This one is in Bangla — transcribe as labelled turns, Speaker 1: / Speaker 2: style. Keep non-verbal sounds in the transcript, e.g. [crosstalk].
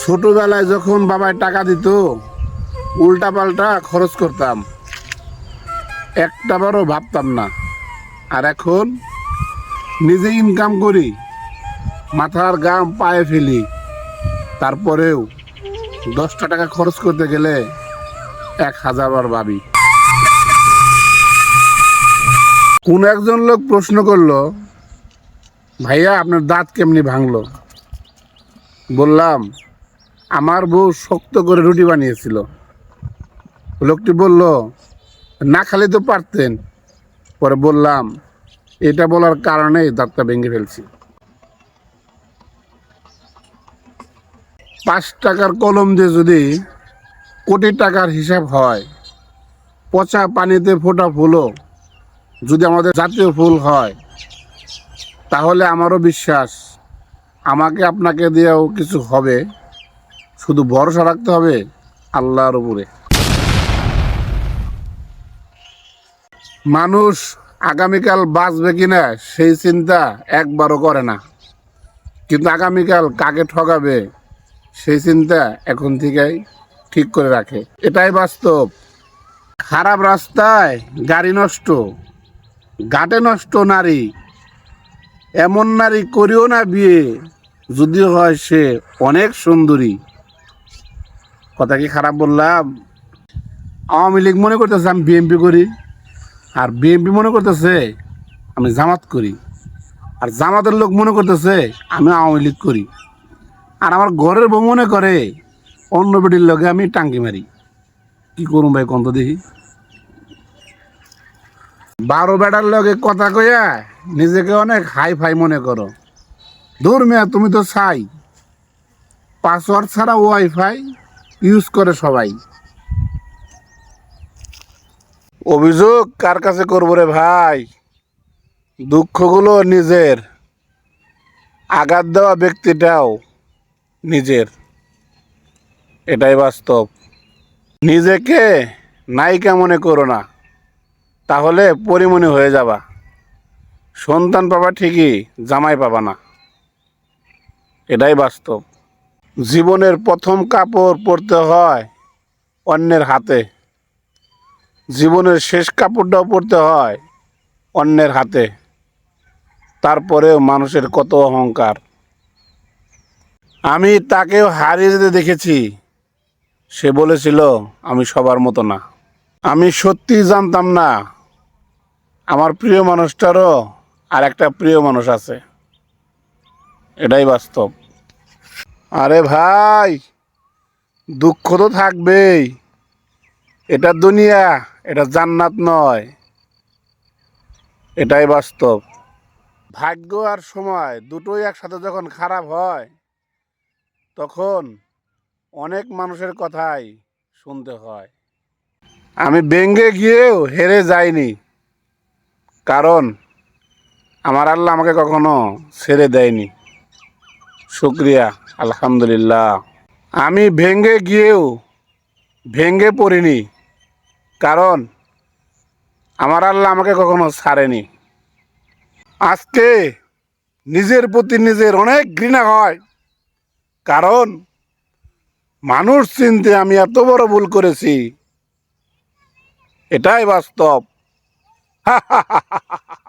Speaker 1: ছোটবেলায় যখন বাবায় টাকা দিত উল্টা পাল্টা খরচ করতাম। একটা বারও ভাবতাম না। আর এখন নিজে ইনকাম করি, মাথার গাম পায়ে ফেলি। তারপরেও দশটা টাকা খরচ করতে গেলে এক হাজার বার ভাবি। কোন একজন লোক প্রশ্ন করল, ভাইয়া, আপনার দাঁত কেমনি ভাঙলো? বললাম আমার বউ শক্ত করে রুটি বানিয়েছিল। লোকটি বলল, না খালি তো পারতেন। পরে বললাম, এটা বলার কারণেই দাঁতটা ভেঙে ফেলছি। পাঁচ টাকার কলম দিয়ে যদি কোটি টাকার হিসাব হয়, পচা পানিতে ফোটা ফুলও যদি আমাদের জাতীয় ফুল হয়, তাহলে আমারও বিশ্বাস, আমাকে আপনাকে দিয়েও কিছু হবে। শুধু ভরসা রাখতে হবে আল্লাহর উপরে। মানুষ আগামীকাল বাঁচবে কিনা সেই চিন্তা একবারও করে না। কিন্তু আগামীকাল কাকে ঠকাবে সেই চিন্তা এখন থেকেই ঠিক করে রাখে। এটাই বাস্তব। খারাপ রাস্তায় গাড়ি নষ্ট, ঘাটে নষ্ট নারী, এমন নারী করিও না বিয়ে, যদিও হয় সে অনেক সুন্দরী। কথা কি খারাপ বললাম? আওয়ামী লীগ মনে করতেছে আমি বিএমপি করি, আর বিএমপি মনে করতেছে আমি জামাত করি, আর জামাতের লোক মনে করতেছে আমি আওয়ামী লীগ করি। আর আমার ঘরের বউ মনে করে অন্য বেটির লোকে আমি টাঙ্কি মারি। কি করুন ভাই কন্ত দেখি। বারো বেটার লগে কথা কইয়া নিজেকে অনেক হাই ফাই মনে করো। দূর মেয়া, তুমি তো চাই পাসওয়ার্ড ছাড়া ওয়াইফাই ইউজ করে সবাই। অভিযোগ কার কাছে করব রে ভাই? দুঃখগুলো নিজের, আঘাত দেওয়া ব্যক্তিটাও নিজের। এটাই বাস্তব। নিজেকে নায়িকা মনে করো না, তাহলে পরিমণি হয়ে যাবা। সন্তান পাবা ঠিকই, জামাই পাবা না। এটাই বাস্তব। জীবনের প্রথম কাপড় পরতে হয় অন্যের হাতে। জীবনের শেষ কাপড়টাও পরতে হয় অন্যের হাতে। তারপরেও মানুষের কত অহংকার। আমি তাকেও হারিয়ে যেতে দেখেছি। সে বলেছিল, আমি সবার মতো না। আমি সত্যি জানতাম না। আমার প্রিয় মানুষটারও আর একটা প্রিয় মানুষ আছে। এটাই বাস্তব। আরে ভাই, দুঃখ তো থাকবেই। এটা দুনিয়া, এটা জান্নাত নয়। এটাই বাস্তব। ভাগ্য আর সময় দুটোই একসাথে যখন খারাপ হয়, তখন অনেক মানুষের কথাই শুনতে হয়। আমি বেঙ্গে গিয়েও হেরে যাইনি, কারণ আমার আল্লাহ আমাকে কখনো ছেড়ে দেয়নি। শুক্রিয়া। আলহামদুলিল্লাহ। আমি ভেঙ্গে গিয়েও ভেঙ্গে পড়িনি। কারণ আমার আল্লাহ আমাকে কখনো ছাড়েনি। আজকে নিজের প্রতি নিজের অনেক ঘৃণা হয়। কারণ মানুষ চিনতে আমি এত বড় ভুল করেছি। এটাই বাস্তব। [laughs]